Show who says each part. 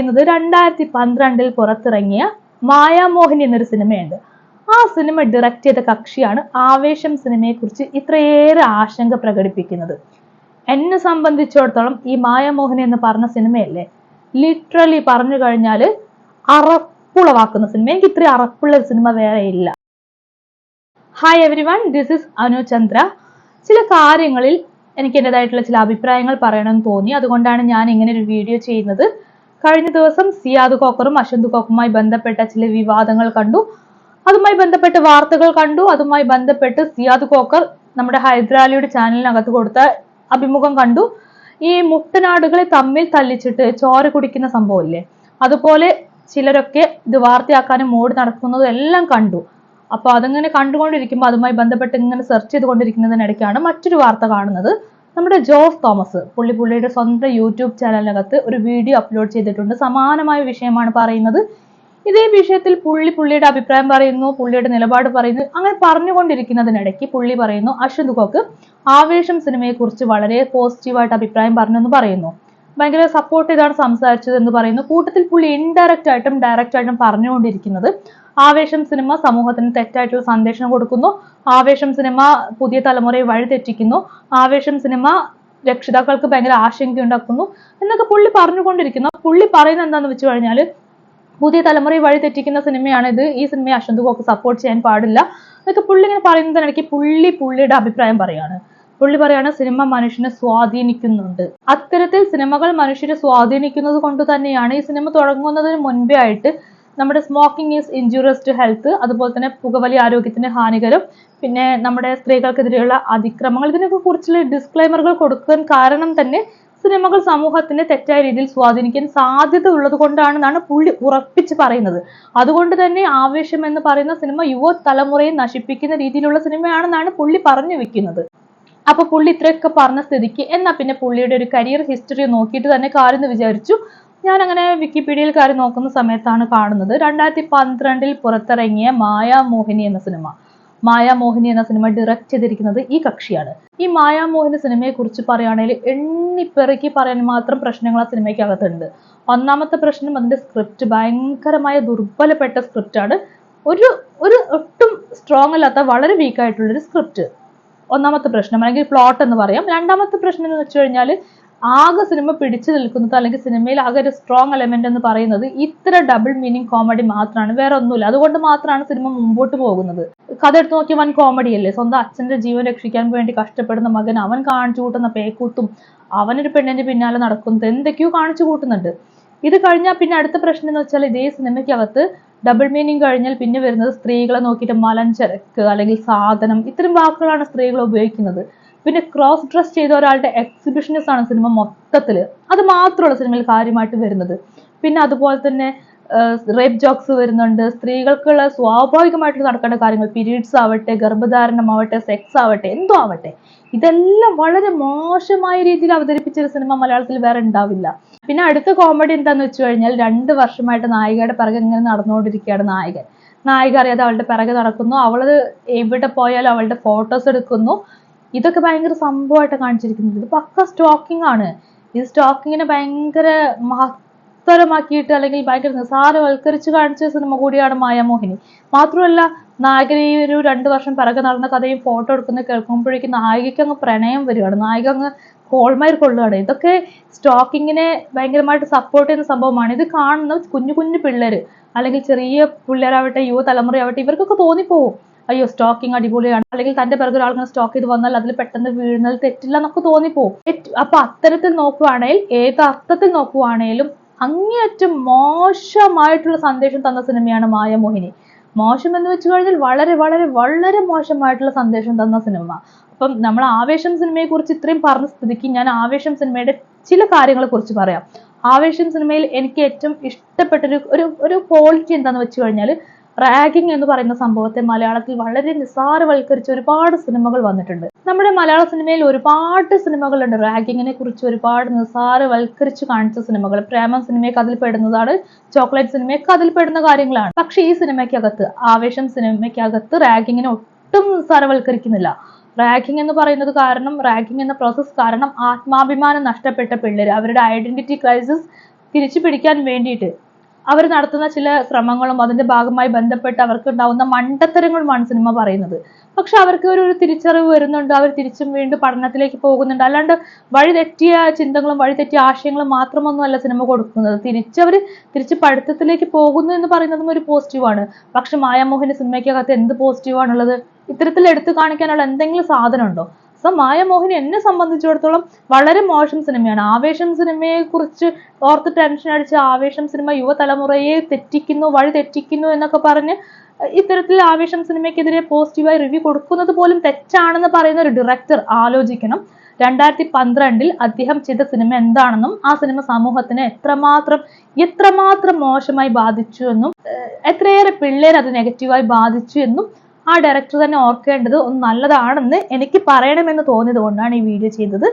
Speaker 1: പറയുന്നത് രണ്ടായിരത്തി പന്ത്രണ്ടിൽ പുറത്തിറങ്ങിയ മായാമോഹിനി എന്നൊരു സിനിമയുണ്ട്. ആ സിനിമ ഡയറക്റ്റ് ചെയ്ത കക്ഷിയാണ് ആവേശം സിനിമയെ കുറിച്ച് ഇത്രയേറെ ആശങ്ക പ്രകടിപ്പിക്കുന്നത്. എന്നെ സംബന്ധിച്ചിടത്തോളം ഈ മായാമോഹിനി എന്ന് പറഞ്ഞ സിനിമയല്ലേ? ലിറ്ററലി പറഞ്ഞു കഴിഞ്ഞാൽ അറപ്പുളവാക്കുന്ന സിനിമ. എനിക്ക് ഇത്രയും അറപ്പുള്ള സിനിമ വേറെ ഇല്ല. Hi everyone this is Anu Chandra. ചില കാര്യങ്ങളിൽ എനിക്ക് എന്റെതായിട്ടുള്ള ചില അഭിപ്രായങ്ങൾ പറയണമെന്ന് തോന്നി. അതുകൊണ്ടാണ് ഞാൻ ഇങ്ങനെ ഒരു വീഡിയോ ചെയ്യുന്നത്. കഴിഞ്ഞ ദിവസം സിയാദ് കോക്കറും അശന്ത് കോക്കറുമായി ബന്ധപ്പെട്ട ചില വിവാദങ്ങൾ കണ്ടു. അതുമായി ബന്ധപ്പെട്ട വാർത്തകൾ കണ്ടു. അതുമായി ബന്ധപ്പെട്ട് സിയാദ് കോക്കർ നമ്മുടെ ഹൈദരാലിയുടെ ചാനലിനകത്ത് കൊടുത്ത അഭിമുഖം കണ്ടു. ഈ മുട്ടനാടുകളെ തമ്മിൽ തല്ലിച്ചിട്ട് ചോര കുടിക്കുന്ന സംഭവമില്ലേ? അതുപോലെ ചിലരൊക്കെ ഇത് വാർത്തയാക്കാനും മോഡ് നടക്കുന്നതും എല്ലാം കണ്ടു. അപ്പൊ അതങ്ങനെ കണ്ടുകൊണ്ടിരിക്കുമ്പോൾ അതുമായി ബന്ധപ്പെട്ട് ഇങ്ങനെ സെർച്ച് ചെയ്തുകൊണ്ടിരിക്കുന്നതിനിടയ്ക്കാണ് മറ്റൊരു വാർത്ത കാണുന്നത്. നമ്മുടെ ജോസ് തോമസ് പുള്ളി പുള്ളിയുടെ സ്വന്തം യൂട്യൂബ് ചാനലിനകത്ത് ഒരു വീഡിയോ അപ്ലോഡ് ചെയ്തിട്ടുണ്ട്. സമാനമായ വിഷയമാണ് പറയുന്നത്. ഇതേ വിഷയത്തിൽ പുള്ളി പുള്ളിയുടെ അഭിപ്രായം പറയുന്നു പുള്ളിയുടെ നിലപാട് പറയുന്നു അങ്ങനെ പറഞ്ഞുകൊണ്ടിരിക്കുന്നതിനിടയ്ക്ക് പുള്ളി പറയുന്നു അശ്വന്ത് കോക്ക് ആവേശം സിനിമയെ കുറിച്ച് വളരെ പോസിറ്റീവായിട്ട് അഭിപ്രായം പറഞ്ഞെന്ന് പറയുന്നു. ഭയങ്കര സപ്പോർട്ട് ചെയ്താണ് സംസാരിച്ചത് എന്ന് പറയുന്നു. കൂട്ടത്തിൽ പുള്ളി ഇൻഡയറക്റ്റ് ആയിട്ടും ഡയറക്റ്റ് ആയിട്ടും പറഞ്ഞുകൊണ്ടിരിക്കുന്നത് ആവേശം സിനിമ സമൂഹത്തിന് തെറ്റായിട്ടുള്ള സന്ദേശം കൊടുക്കുന്നു. ആവേശം സിനിമ പുതിയ തലമുറയെ വഴിതെറ്റിക്കുന്നു. ആവേശം സിനിമ രക്ഷിതാക്കൾക്ക് ഭയങ്കര ആശങ്കയുണ്ടാക്കുന്നു എന്നൊക്കെ പുള്ളി പറഞ്ഞുകൊണ്ടിരിക്കുന്നു. പുള്ളി പറയുന്നത് എന്താണെന്ന് വെച്ച് കഴിഞ്ഞാൽ പുതിയ തലമുറയെ വഴി തെറ്റിക്കുന്ന സിനിമയാണ് ഇത് ഈ സിനിമയെ അശ്വന്ത് കോക്ക് സപ്പോർട്ട് ചെയ്യാൻ പാടില്ല എന്നൊക്കെ പുള്ളി ഇങ്ങനെ പറയുന്നതിനിടയ്ക്ക് പുള്ളി പുള്ളിയുടെ അഭിപ്രായം പറയാണ്. പുള്ളി പറയാണ് സിനിമ മനുഷ്യനെ സ്വാധീനിക്കുന്നുണ്ട്. അത്തരത്തിൽ സിനിമകൾ മനുഷ്യരെ സ്വാധീനിക്കുന്നത് കൊണ്ട് തന്നെയാണ് ഈ സിനിമ തുടങ്ങുന്നതിന് മുൻപേ ആയിട്ട് നമ്മുടെ smoking is injurious to health അതുപോലെ തന്നെ പുകവലി ആരോഗ്യത്തിന് ഹാനികരം പിന്നെ നമ്മുടെ സ്ത്രീകൾക്കെതിരെയുള്ള അതിക്രമങ്ങൾ ഇതിനൊക്കെ കുറിച്ചുള്ള ഡിസ്ക്ലൈമറുകൾ കൊടുക്കാൻ കാരണം തന്നെ സിനിമകൾ സമൂഹത്തിനെ തെറ്റായ രീതിയിൽ സ്വാധീനിക്കാൻ സാധ്യത ഉള്ളത് കൊണ്ടാണെന്നാണ് പുള്ളി ഉറപ്പിച്ച് പറയുന്നത്. അതുകൊണ്ട് തന്നെ ആവേശം എന്ന് പറയുന്ന സിനിമ യുവ തലമുറയെ നശിപ്പിക്കുന്ന രീതിയിലുള്ള സിനിമയാണെന്നാണ് പുള്ളി പറഞ്ഞു വെക്കുന്നത്. അപ്പൊ പുള്ളി ഇത്രയൊക്കെ പറഞ്ഞ സ്ഥിതിക്ക് എന്നാ പിന്നെ പുള്ളിയുടെ ഒരു കരിയർ ഹിസ്റ്ററി നോക്കിയിട്ട് തന്നെ കാര്യം വിചാരിച്ചു. ഞാൻ അങ്ങനെ വിക്കിപീഡിയയിൽ കാര്യം നോക്കുന്ന സമയത്താണ് കാണുന്നത്. രണ്ടായിരത്തി പന്ത്രണ്ടിൽ പുറത്തിറങ്ങിയ മായാമോഹിനി എന്ന സിനിമ. മായാമോഹിനി എന്ന സിനിമ ഡയറക്റ്റ് ചെയ്തിരിക്കുന്നത് ഈ കക്ഷിയാണ്. ഈ മായാമോഹിനി സിനിമയെ കുറിച്ച് പറയുകയാണെങ്കിൽ എണ്ണിപ്പെറുക്കി പറയാൻ മാത്രം പ്രശ്നങ്ങൾ ആ സിനിമയ്ക്കകത്തുണ്ട്. ഒന്നാമത്തെ പ്രശ്നം അതിന്റെ സ്ക്രിപ്റ്റ് ഭയങ്കരമായ ദുർബലപ്പെട്ട സ്ക്രിപ്റ്റാണ് ഒരു ഒരു ഒട്ടും സ്ട്രോങ് അല്ലാത്ത വളരെ വീക്കായിട്ടുള്ളൊരു സ്ക്രിപ്റ്റ് ഒന്നാമത്തെ പ്രശ്നം അല്ലെങ്കിൽ പ്ലോട്ട് എന്ന് പറയാം. രണ്ടാമത്തെ പ്രശ്നം എന്ന് വെച്ച് കഴിഞ്ഞാൽ ആകെ സിനിമ പിടിച്ചു നിൽക്കുന്നത് അല്ലെങ്കിൽ സിനിമയിൽ ആകെ ഒരു സ്ട്രോങ് എലമെന്റ് എന്ന് പറയുന്നത് ഇത്ര ഡബിൾ മീനിങ് കോമഡി മാത്രമാണ്. വേറെ ഒന്നുമില്ല. അതുകൊണ്ട് മാത്രമാണ് സിനിമ മുമ്പോട്ട് പോകുന്നത്. കഥ എടുത്ത് നോക്കിയ വൻ കോമഡി അല്ലേ? സ്വന്തം അച്ഛന്റെ ജീവൻ രക്ഷിക്കാൻ വേണ്ടി കഷ്ടപ്പെടുന്ന മകൻ അവൻ കാണിച്ചു കൂട്ടുന്ന പേക്കൂത്തും അവനൊരു പെണ്ണിന്റെ പിന്നാലെ നടക്കുന്നത് എന്തൊക്കെയോ കാണിച്ചു കൂട്ടുന്നുണ്ട്. ഇത് കഴിഞ്ഞാൽ പിന്നെ അടുത്ത പ്രശ്നം എന്ന് വെച്ചാൽ ഇതേ സിനിമയ്ക്കകത്ത് ഡബിൾ മീനിങ് കഴിഞ്ഞാൽ പിന്നെ വരുന്നത് സ്ത്രീകളെ നോക്കിയിട്ട് മലഞ്ചരക്ക് അല്ലെങ്കിൽ സാധനം ഇത്തരം വാക്കുകളാണ് സ്ത്രീകൾ ഉപയോഗിക്കുന്നത്. പിന്നെ ക്രോസ് ഡ്രസ് ചെയ്ത ഒരാളുടെ എക്സിബിഷനിസ്റ്റ് ആണ് സിനിമ മൊത്തത്തിൽ അത് മാത്രമുള്ള സിനിമയിൽ കാര്യമായിട്ട് വരുന്നത്. പിന്നെ അതുപോലെ തന്നെ റേപ്പ് ജോക്സ് വരുന്നുണ്ട്. സ്ത്രീകൾക്കുള്ള സ്വാഭാവികമായിട്ട് നടക്കേണ്ട കാര്യങ്ങൾ പീരീഡ്സ് ആവട്ടെ ഗർഭധാരണം ആവട്ടെ സെക്സ് ആവട്ടെ എന്തോ ആവട്ടെ. ഇതെല്ലാം വളരെ മോശമായ രീതിയിൽ അവതരിപ്പിച്ച ഒരു സിനിമ മലയാളത്തിൽ വേറെ ഉണ്ടാവില്ല. പിന്നെ അടുത്ത കോമഡി എന്താന്ന് വെച്ച് കഴിഞ്ഞാൽ രണ്ട് വർഷമായിട്ട് നായികയുടെ പിറകെ ഇങ്ങനെ നടന്നുകൊണ്ടിരിക്കുകയാണ് നായകൻ. നായിക അറിയാതെ അവളുടെ പിറകെ നടക്കുന്നു. അവൾ എവിടെ പോയാലും അവളുടെ ഫോട്ടോസ് എടുക്കുന്നു. ഇതൊക്കെ ഭയങ്കര സംഭവമായിട്ട് കാണിച്ചിരിക്കുന്നത്. ഇത് പക്ക സ്റ്റോക്കിംഗ് ആണ്. ഈ സ്റ്റോക്കിങ്ങിനെ ഭയങ്കര മഹത്തരമാക്കിയിട്ട് അല്ലെങ്കിൽ ഭയങ്കര നിസാരവൽക്കരിച്ച് കാണിച്ച സിനിമ കൂടിയാണ് മായാമോഹിനി മാത്രമല്ല നായകനെ ഈ ഒരു രണ്ട് വർഷം പിറകെ നടന്ന കഥയും ഫോട്ടോ എടുക്കുന്ന കേൾക്കുമ്പോഴേക്കും നായികയ്ക്ക് അങ്ങ് പ്രണയം വരികയാണ്. നായിക അങ്ങ് കോൾമയർ കൊള്ളുകയാണ്. ഇതൊക്കെ സ്റ്റോക്കിങ്ങിനെ ഭയങ്കരമായിട്ട് സപ്പോർട്ട് ചെയ്യുന്ന സംഭവമാണ്. ഇത് കാണുന്ന കുഞ്ഞു കുഞ്ഞു പിള്ളേര് അല്ലെങ്കിൽ ചെറിയ പിള്ളേരാവട്ടെ യുവതലമുറയാവട്ടെ ഇവർക്കൊക്കെ തോന്നിപ്പോവും. അയ്യോ സ്റ്റോക്കിങ് അടിപൊളിയാണ്. അല്ലെങ്കിൽ തന്റെ പിറകെ ഒരാൾക്ക് സ്റ്റോക്ക് ചെയ്ത് വന്നാൽ അതിൽ പെട്ടെന്ന് വീഴുന്നത് തെറ്റില്ല എന്നൊക്കെ തോന്നിപ്പോവും. അപ്പൊ അത്തരത്തിൽ നോക്കുവാണെങ്കിൽ ഏത് അർത്ഥത്തിൽ നോക്കുവാണേലും അങ്ങേയറ്റം മോശമായിട്ടുള്ള സന്ദേശം തന്ന സിനിമയാണ് മായമോഹിനി മോശം എന്ന് വെച്ചു കഴിഞ്ഞാൽ വളരെ വളരെ വളരെ മോശമായിട്ടുള്ള സന്ദേശം തന്ന സിനിമ. അപ്പം നമ്മൾ ആവേശം സിനിമയെ കുറിച്ച് ഇത്രയും പറഞ്ഞ സ്ഥിതിക്ക് ഞാൻ ആവേശം സിനിമയുടെ ചില കാര്യങ്ങളെ കുറിച്ച് പറയാം. ആവേശം സിനിമയിൽ എനിക്ക് ഏറ്റവും ഇഷ്ടപ്പെട്ട ഒരു ഒരു ക്വാളിറ്റി എന്താന്ന് വെച്ച് കഴിഞ്ഞാൽ റാഗിങ് എന്ന് പറയുന്ന സംഭവത്തെ മലയാളത്തിൽ വളരെ നിസ്സാരവൽക്കരിച്ച ഒരുപാട് സിനിമകൾ വന്നിട്ടുണ്ട്. നമ്മുടെ മലയാള സിനിമയിൽ ഒരുപാട് സിനിമകളുണ്ട്. റാഗിങ്ങിനെ കുറിച്ച് ഒരുപാട് നിസ്സാരവൽക്കരിച്ച് കാണിച്ച സിനിമകൾ. പ്രേമം സിനിമയൊക്കെ അതിൽ പെടുന്നതാണ് ചോക്ലേറ്റ് സിനിമയൊക്കെ അതിൽ പെടുന്ന കാര്യങ്ങളാണ്. പക്ഷേ ഈ സിനിമയ്ക്കകത്ത് ആവേശം സിനിമയ്ക്കകത്ത് റാഗിങ്ങിനെ ഒട്ടും നിസ്സാരവൽക്കരിക്കുന്നില്ല. റാഗിങ് എന്ന് പറയുന്നത് കാരണം റാഗിങ് എന്ന പ്രോസസ് കാരണം ആത്മാഭിമാനം നഷ്ടപ്പെട്ട പിള്ളേർ അവരുടെ ഐഡന്റിറ്റി ക്രൈസിസ് തിരിച്ചു പിടിക്കാൻ വേണ്ടിയിട്ട് അവർ നടത്തുന്ന ചില ശ്രമങ്ങളും അതിന്റെ ഭാഗമായി ബന്ധപ്പെട്ട് അവർക്ക് ഉണ്ടാവുന്ന മണ്ടത്തരങ്ങളുമാണ് സിനിമ പറയുന്നത്. പക്ഷെ അവർക്ക് ഒരു തിരിച്ചറിവ് വരുന്നുണ്ട്. അവർ തിരിച്ചും വീണ്ടും പഠനത്തിലേക്ക് പോകുന്നുണ്ട്. അല്ലാണ്ട് വഴിതെറ്റിയ ചിന്തകളും വഴിതെറ്റിയ ആശയങ്ങളും മാത്രമൊന്നുമല്ല സിനിമ കൊടുക്കുന്നത്. തിരിച്ചവർ തിരിച്ച് പഠിത്തത്തിലേക്ക് പോകുന്നു എന്ന് പറയുന്നതും ഒരു പോസിറ്റീവാണ് പക്ഷെ മായാമോഹിനി സിനിമയ്ക്കകത്ത് എന്ത് പോസിറ്റീവാണുള്ളത് ഇത്തരത്തിൽ എടുത്തു കാണിക്കാനുള്ള എന്തെങ്കിലും സാധനം ഉണ്ടോ സോ മായമോഹിനി എന്നെ സംബന്ധിച്ചിടത്തോളം വളരെ മോശം സിനിമയാണ്. ആവേശം സിനിമയെ കുറിച്ച് ഓർത്ത് ടെൻഷൻ അടിച്ച് ആവേശം സിനിമ യുവതലമുറയെ തെറ്റിക്കുന്നു വഴി തെറ്റിക്കുന്നു എന്നൊക്കെ പറഞ്ഞ് ഇത്തരത്തിൽ ആവേശം സിനിമയ്ക്കെതിരെ പോസിറ്റീവായി റിവ്യൂ കൊടുക്കുന്നത് പോലും തെറ്റാണെന്ന് പറയുന്ന ഒരു ഡയറക്ടർ ആലോചിക്കണം. രണ്ടായിരത്തി പന്ത്രണ്ടിൽ അദ്ദേഹം ചെയ്ത സിനിമ എന്താണെന്നും ആ സിനിമ സമൂഹത്തിനെ എത്രമാത്രം എത്രമാത്രം മോശമായി ബാധിച്ചു എന്നും എത്രയേറെ പിള്ളേർ അത് നെഗറ്റീവായി ബാധിച്ചു എന്നും ആ ഡയറക്ടർ തന്നെ ഓർക്കേണ്ടത് ഒന്ന് നല്ലതാണെന്ന് എനിക്ക് പറയണമെന്ന് തോന്നിയത് കൊണ്ടാണ് ഈ വീഡിയോ ചെയ്തത്.